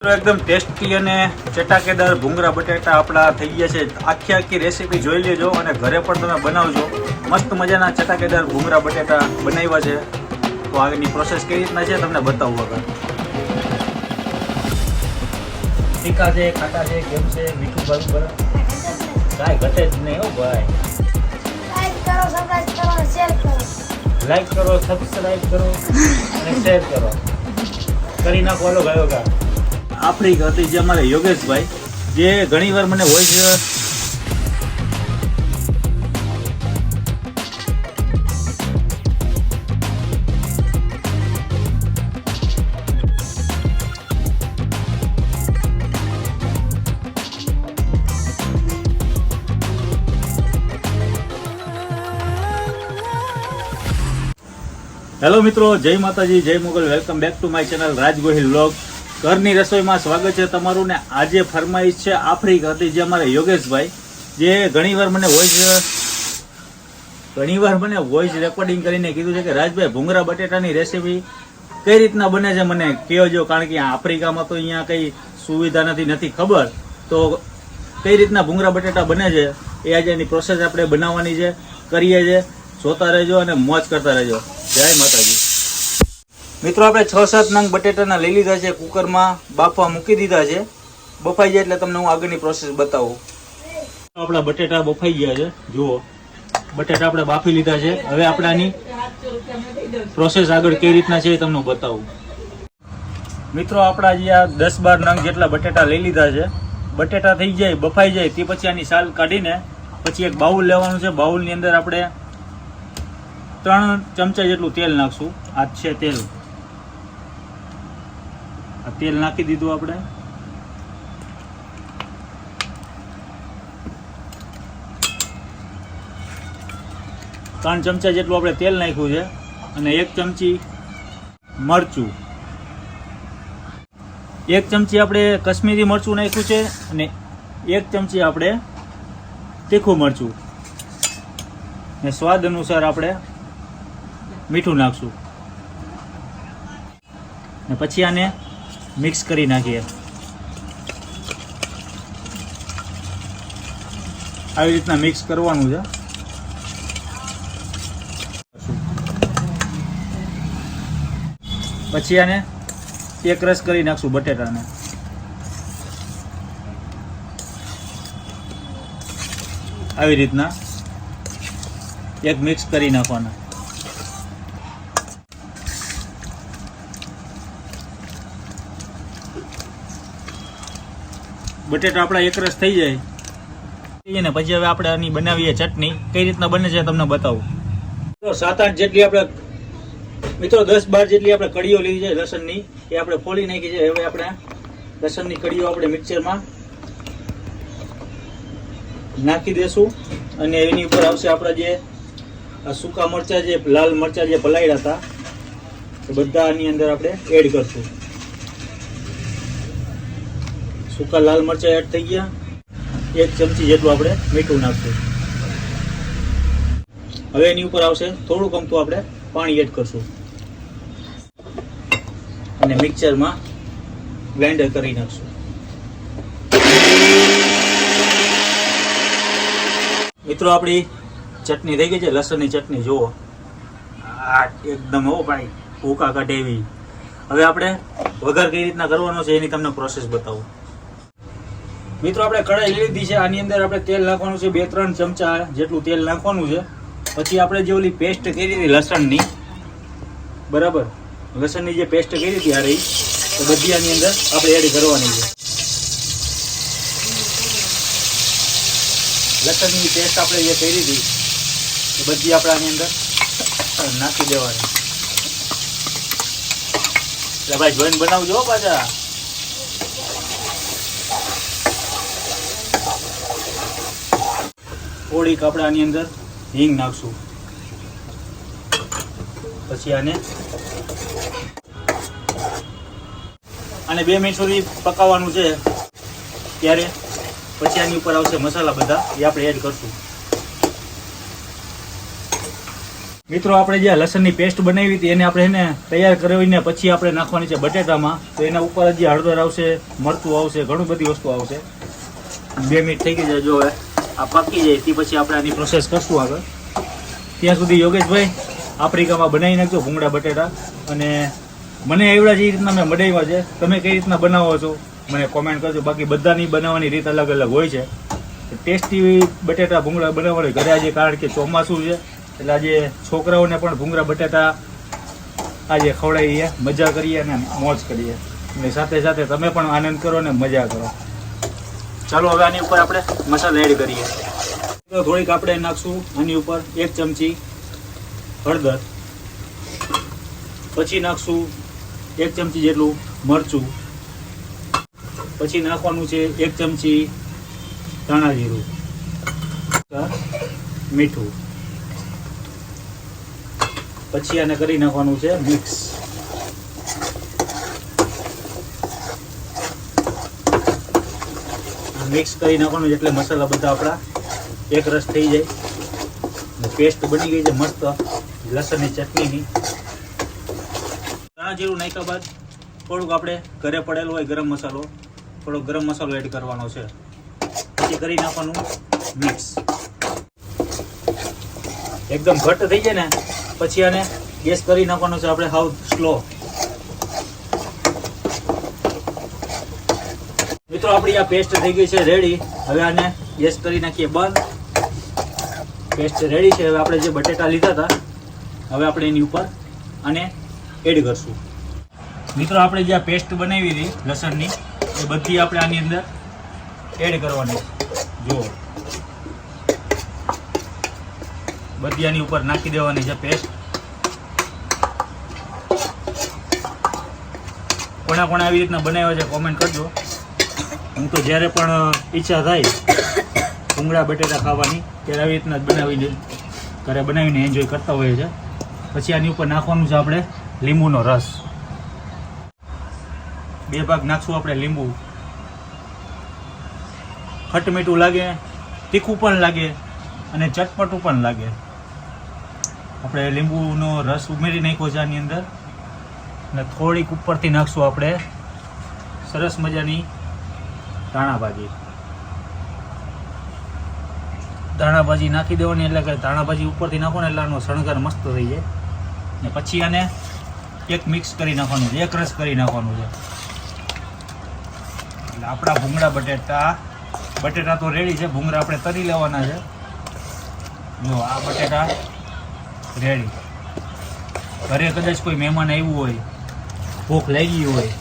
એકદમ ટેસ્ટી અને ચટાકેદાર ભૂંગરા બટેટા આપણા થઈ ગયા છે. આખી આખી રેસીપી જોઈ લેજો અને ઘરે પણ તમે બનાવજો. મસ્ત મજાના ચટાકેદાર ભૂંગળા બટેટા બનાવ્યા છે. તો આગળની પ્રોસેસ કેવી રીતના છે તમને બતાવું આગળ. તીખા છે, ખાટા છે, કેમ છે, મીઠું બરાબર કાંઈ ઘટે જ નહીં હો ભાઈ. લાઈક કરો સબસ્ક્રાઈબ કરો અને શેર કરો. કરી નાખો ગયો ગા આપણી હતી જે અમારે યોગેશભાઈ, જે ઘણીવાર મને વોઇસ હેલો મિત્રો, જય માતાજી, જય Mogal. Welcome back to my channel Raj Gohil vlog ઘરની રસોઈમાં સ્વાગત છે તમારું ને આજે ફરમાઈશ છે આફ્રિકા હતી જે અમારે યોગેશભાઈ, જે ઘણીવાર મને વોઇસ ઘણીવાર મને વોઇસ રેકોર્ડિંગ કરીને કીધું છે કે રાજભાઈ, ભૂંગળા બટેટાની રેસીપી કઈ રીતના બને છે મને કહેજો કારણ કે આફ્રિકામાં તો અહીંયા કંઈ સુવિધા નથી નથી ખબર. તો કઈ રીતના ભૂંગળા બટેટા બને છે? એ આજે એની પ્રોસેસ આપણે બનાવવાની છે, કરીએ છે જોતા રહેજો અને મોજ કરતા રહેજો. જય માતાજી. મિત્રો, આપણે છ સાત નંગ બટેટાના લઈ લીધા છે કુકરમાં. બાફવા મૂકી દીધા છે. બફાઈ જાય એટલે તમને હું આગળની પ્રોસેસ બતાવું. આપણા બટેટા બફાઈ ગયા છે. જુઓ. બટેટા આપણે બાફી લીધા છે. હવે આપણે આની પ્રોસેસ આગળ કેવી રીતના છે એ તમને બતાવું. મિત્રો, આપણા જે આ દસ બાર નંગ જેટલા બટેટા લઈ લીધા છે, બટેટા થઈ જાય, બફાઈ જાય, તે પછી આની સાલ કાઢીને પછી એક બાઉલ લેવાનું છે. બાઉલની અંદર આપણે ત્રણ ચમચા જેટલું તેલ નાખશું. આ છે તેલ. આ તેલ નાખી દીધું આપણે. ત્રણ ચમચા જેટલું આપણે તેલ નાખ્યું છે અને એક ચમચી મરચું. એક ચમચી આપણે કશ્મીરી મરચું નાખ્યું છે અને એક ચમચી આપણે તીખું મરચું. ને સ્વાદ અનુસાર આપણે મીઠું નાખશું. ને પછી આને મિક્સ કરી નાખીએ. આવી રીતના મિક્સ કરવાનું છે. પછી આને એક રસ કરી નાખશું બટેટાને. આવી રીતના એક મિક્સ કરી નાખવાના. બટેટા આપણા એક રસ થઈ જાય. ને પછી હવે આપણે આની બનાવીએ ચટણી. કઈ રીતના બને છે તમને બતાવું. તો સાત આઠ જેટલી આપણે મિત્રો દસ બાર જેટલી આપણે કડીઓ લીધી છે લસણની એ આપણે ફોલી નાખી છે. હવે આપણે લસણની કડીઓ આપણે મિક્સરમાં નાખી દેશું અને એની ઉપર આવશે આપણા જે આ સૂકા મરચાં જે લાલ મરચાં જે પલાળ્યા હતા એ બધા આની અંદર આપણે એડ કરશું. સૂકા લાલ મરચા એડ થઈ ગયા. એક ચમચી જેટલું આપણે મીઠું નાખશું. હવે એની ઉપર આવશે થોડું ગમતું આપણે પાણી એડ કરશું. અને મિક્સરમાં ગ્રાઇન્ડર કરી નાખશું. મિત્રો, આપણી ચટણી થઈ ગઈ છે, લસણની ચટણી, જુઓ. આ એકદમ હો ભાઈ, ભૂકા કાઢે એવી. હવે આપણે વઘાર કઈ રીતના કરવાનો છે એની તમને પ્રોસેસ બતાવું. મિત્રો, આપણે કઢાઈ લીધી છે. આની અંદર આપણે તેલ નાખવાનું છે બે ત્રણ ચમચા જેટલું તેલ નાખવાનું છે. પછી આપણે જે ઓલી પેસ્ટ કરી હતી લસણની, બરાબર? લસણની જે પેસ્ટ કરી હતી આ રહી, તો બધી આની અંદર આપણે એડ કરવાની છે. લસણની પેસ્ટ આપણે જે કરી હતી એ બધી આપણે આની અંદર નાખી દેવાની. ભાઈ, જોઈન બનાવજો પાછા. થોડીક આપણે આની અંદર હિંગ નાખશું. પછી આને અને બે મિનિટ સુધી પકાવવાનું છે ત્યારે પછી આની ઉપર આવશે મસાલા બધા, એ આપણે એડ કરશું. મિત્રો, આપણે જે લસણની પેસ્ટ બનાવી હતી, એને આપણે એને તૈયાર કરાવીને પછી આપણે નાખવાની છે બટેટામાં. તો એના ઉપર જે હળદર આવશે, મરચું આવશે, ઘણું બધી વસ્તુ આવશે. બે મિનિટ થઈ ગઈ છે જો હવે. આ પાકી જાય, તે પછી આપણે આની પ્રોસેસ કરશું આગળ. ત્યાં સુધી યોગેશભાઈ, આફ્રિકામાં બનાવી નાખજો ભૂંગળા, બટેટા. અને મને એવડા જે રીતના મેં મડાવ્યા છે. તમે કઈ રીતના બનાવો છો, મને કોમેન્ટ કરજો. બાકી બધાની બનાવવાની રીત અલગ અલગ હોય છે. ટેસ્ટી બટેટા, ભૂંગળા બનાવવાની ઘરે આજે, કારણ કે ચોમાસું છે. એટલે આજે છોકરાઓને પણ ભૂંગળા, બટેટા આજે ખવડાવીએ, મજા કરીએ અને મોજ કરીએ. અને સાથે સાથે તમે પણ આનંદ કરો અને મજા કરો. ચાલો હવે આની ઉપર આપણે મસાલા એડ કરીએ. થોડીક આપણે નાખશું આની ઉપર એક ચમચી હળદર. પછી નાખશું એક ચમચી જેટલું મરચું. પછી નાખવાનું છે એક ચમચી ધાણા જીરું. મીઠું. પછી આને કરી નાખવાનું છે મિક્સ. મિક્સ કરી નાખવાનું એટલે મસાલા બધા આપણા એક રસ થઈ જાય. પેસ્ટ બની ગઈ છે મસ્ત લસણની ચટણીની. ધાણા જીરું નાખ્યા બાદ થોડુંક આપણે ઘરે પડેલો હોય ગરમ મસાલો થોડો ગરમ મસાલો એડ કરવાનો છે. પછી કરી નાખવાનું મિક્સ એકદમ ઘટ્ટ થઈ જાય ને, પછી આને ગેસ કરી નાખવાનો છે આપણે હાવ સ્લો મિત્રો, આપણી આ પેસ્ટ થઈ ગઈ છે રેડી હવે આને ગેસ કરી નાખીએ બંધ. પેસ્ટ રેડી છે. હવે આપણે જે બટેટા લીધા હતા, હવે આપણે એની ઉપર અને એડ કરશું. મિત્રો, આપણે જે આ પેસ્ટ બનાવી હતી, લસણની, એ બધી આપણે આની અંદર એડ કરવાની. જુઓ. બધી આની ઉપર નાખી દેવાની છે પેસ્ટ કોણા કોણા આવી રીતના બનાવ્યા છે કોમેન્ટ કરજો. હું તો જ્યારે પણ ઈચ્છા થાય ભૂંગળા બટેટા ખાવાની, ત્યારે આવી રીતના બનાવીને, ઘરે બનાવીને એન્જોય કરતા હોઈએ છે પછી આની ઉપર નાખવાનું છે આપણે લીંબુનો રસ. બે ભાગ નાખશું આપણે લીંબુ. ખટમીઠું લાગે, તીખું પણ લાગે, અને ચટપટું પણ લાગે. આપણે લીંબુનો રસ ઉમેરી નાખ્યો છે આની અંદર. અને થોડીક ઉપરથી નાખશું આપણે. સરસ મજાની ધાણા ભાજી ધાણા ભાજી નાખી દેવાની એટલે કે ધાણા ભાજી ઉપરથી નાખો ને એટલે આનો શણગાર મસ્ત થઈ જાય. ને પછી આને એક મિક્સ કરી નાખવાનું છે, એક રસ કરી નાખવાનું છે. એટલે આપણા ભૂંગળા બટેટા બટેટા તો રેડી છે, ભૂંગળા આપણે તરી લેવાના છે. જો, આ બટેટા રેડી. ઘરે કદાચ કોઈ મહેમાન આવ્યું હોય, ભૂખ લાગી હોય,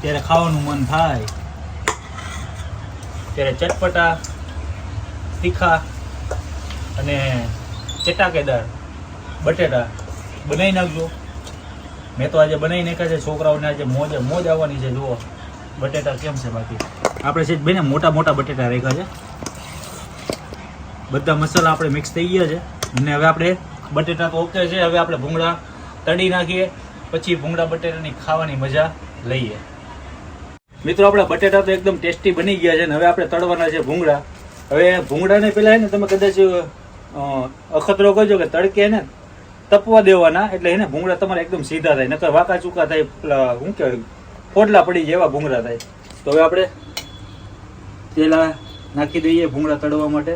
ત્યારે ખાવાનું મન થાય. ત્યારે ચટપટા, તીખા અને ચટાકેદાર બટેટા બનાવી નાખજો. મેં તો આજે બનાવી નાખ્યા છે, છોકરાઓને આજે મોજ મોજ આવવાની છે, જુઓ. બટેટા કેમ છે બાકી? આપણે છે બેને મોટા મોટા બટેટા રાખ્યા છે. બધા મસાલા આપણે મિક્સ થઈ ગયા છે. અને હવે આપણે બટેટા તો ઓકે છે, હવે આપણે ભૂંગળા તળી નાખીએ, પછી ભૂંગળા બટેટાની ખાવાની મજા લઈએ. મિત્રો, આપણા બટેટા તો એકદમ ટેસ્ટી બની ગયા છે ને હવે આપણે તળવાના છે ભૂંગળા. હવે ભૂંગળાને પહેલાં એને તમે કદાચ અખતરો કરજો કે તડકે ને તપવા દેવાના, એટલે એને ભૂંગળા તમારે એકદમ સીધા થાય. નકર વાંકા ચૂકા થાય, પેલા, શું કહેવાય પોટલા પડી જાય એવા ભૂંગળા થાય. તો હવે આપણે તેલા નાખી દઈએ ભૂંગળા તળવા માટે.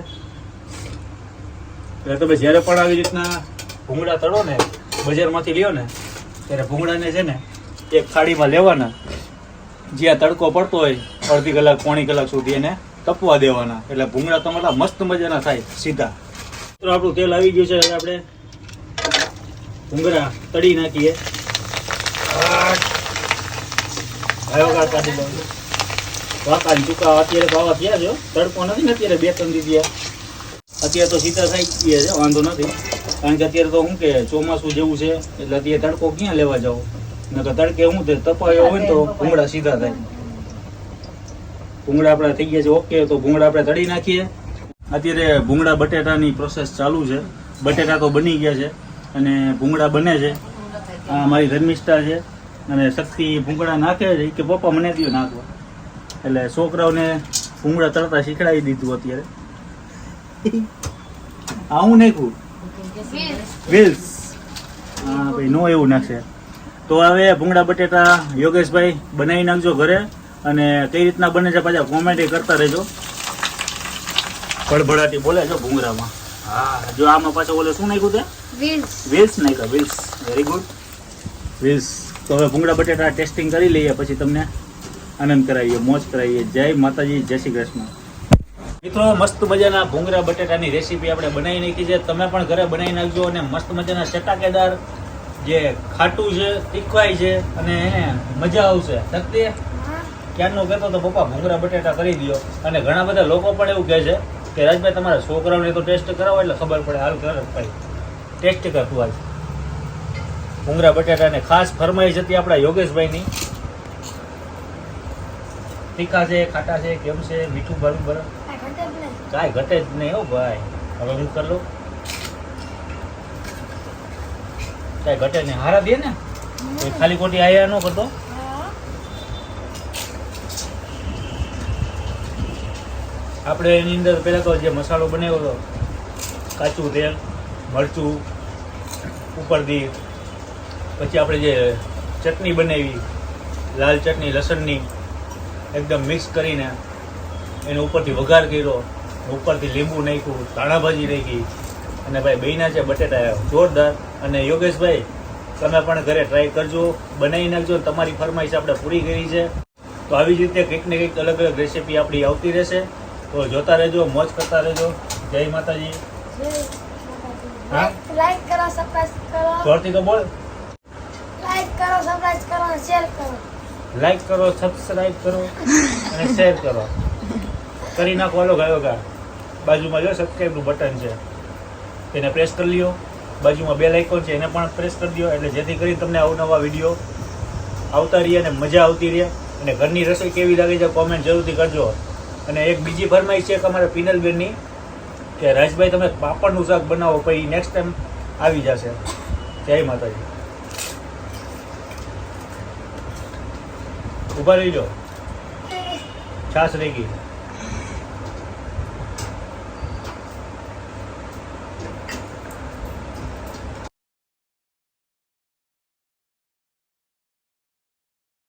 એટલે તમે જ્યારે પણ આવી રીતના ભૂંગળા તળો ને, બજારમાંથી લ્યો ને, ત્યારે ભૂંગળાને છે ને એક થાળીમાં લેવાના. જ્યાં તડકો પડતો હોય, અડધી કલાક, પોણી કલાક સુધી એને તપવા દેવાના. એટલે ભૂંગળા તમારા મસ્ત મજાના થાય, સીધા. તો આપણું તેલ આવી ગયું છે, હવે આપણે ભૂંગળા તળી નાખીએ. આવ્યો કા કાઢી દઉં છું. વાંકાની ટૂંકા અત્યારે ભાવા થયા છે તડકો નથી ને અત્યારે બે ત્રણ દીધી અત્યારે તો સીધા થઈ ગયા છે, વાંધો નથી. કારણ કે અત્યારે તો શું કે, ચોમાસું જેવું છે, એટલે અત્યારે તડકો ક્યાં લેવા જાવ નકર તડકે શું તે તપાયો હોય તો ભૂંગળા સીધા થાય. ભૂંગળા આપણા થઈ ગયા છે ઓકે તો ભૂંગળા આપણે તળી નાખીએ. અત્યારે ભૂંગળા બટેટાની પ્રોસેસ ચાલુ છે. બટેટા તો બની ગયા છે અને ભૂંગળા બને છે. આ મારી ધર્મિષ્ઠા છે અને શક્તિ ભૂંગળા નાખે છે. કે પપ્પા મને દો નાખવા. એટલે છોકરાઓને ભૂંગળા તળતા શીખડાવી દીધું અત્યારે. આવું હું નાખ્યું? વિલ્સ હા ભાઈ નો એવું નાખશે તો હવે ભૂંગળા બટેટા યોગેશભાઈ બનાવી નાખજો ઘરે અને કઈ રીતના બને છે પાછા કોમેન્ટ કરતા રહેજો. ભડભડાટી બોલે છો ભૂંગળામાં. હા જો આમાં પાછો બોલે શું નાખ્યું તે? Wheels. વિલ્સ નાખ્યા વિલ્સ વેરી ગુડ વિલ્સ તો હવે ભૂંગળા બટેટા ટેસ્ટિંગ કરી લઈએ પછી તમને આનંદ કરાવીએ મોજ કરાવીએ. જય માતાજી જય શ્રી કૃષ્ણ. મિત્રો મસ્ત મજાના ભૂંગળા બટેટાની રેસીપી આપણે બનાવી નાખી છે. તમે પણ ઘરે બનાવી નાખજો અને મસ્ત મજાના ચટાકેદાર જે ખાટું છે તીખવાય છે અને એને મજા આવશે. શક્તિ. ક્યારનો કહેતો તો પપ્પા ભૂંગરા બટેટા કરી દો અને ઘણા બધા લોકો પણ એવું કહે છે કે રાજભાઈ તમારા છોકરાઓને તો ટેસ્ટ કરાવો એટલે ખબર પડે. હાલ કર ભાઈ ટેસ્ટ કર તું આજ ભૂંગરા બટેટાને ખાસ ફરમાઈશ હતી આપણા યોગેશભાઈની. તીખા છે ખાટા છે કેમ છે મીઠું ભરું નહીં. કાંઈ ઘટે જ નહીં હો ભાઈ. હવે હું કરી? લઉં કાંઈ ઘટે નહીં. હારા દે ને. ખાલી ખોટી આયા ન કરતો. આપણે એની અંદર પહેલાં તો જે મસાલો બનાવ્યો હતો, કાચું તેલ, મરચું ઉપરથી પછી આપણે જે ચટણી બનાવી, લાલ ચટણી, લસણની, એકદમ મિક્સ કરીને એને ઉપરથી વઘાર કર્યો, ઉપરથી લીંબુ નાખ્યું, ધાણાભાજી નાખી, અને ભાઈ બૈના છે બટેટા. જોરદાર. અને યોગેશભાઈ તમે પણ ઘરે ટ્રાય કરજો બનાવી નાખજો તમારી ફરમાઈશ આપણે પૂરી કરી છે. તો આવી જ રીતે કંઈક ને કંઈક અલગ અલગ રેસીપી આપણી આવતી રહેશે. તો જોતા રહેજો મોજ કરતા રહેજો. જય માતાજી. હા? Like કરો સબસ્ક્રાઇબ કરો. જોરથી તો બોલ. લાઈક કરો સબસ્ક્રાઇબ કરો અને શેર કરો. લાઈક કરો સબસ્ક્રાઇબ કરો અને શેર કરો. કરી નાખો અલગ ગાયો ગા. બાજુમાં જો સબસ્ક્રાઇબનું બટન છે. તેને પ્રેસ કરી લ્યો. બાજુમાં બેલ આઇકોન છે, એને પણ પ્રેસ કરી દો એટલે જેથી કરી તમને અવનવા વીડિયો આવતા રહીએ અને મજા આવતી રહે. અને ઘરની રસોઈ કેવી લાગે છે કોમેન્ટ જરૂરથી કરજો. અને એક બીજી ફરમાઈશ છે કે અમારે પિનલબેનની, કે રાજભાઈ, તમે પાપડનું શાક બનાવો, પછી નેક્સ્ટ ટાઈમ આવી જશે. જય માતાજી. ઊભા રહી જાઓ છાશ રહી ગઈ.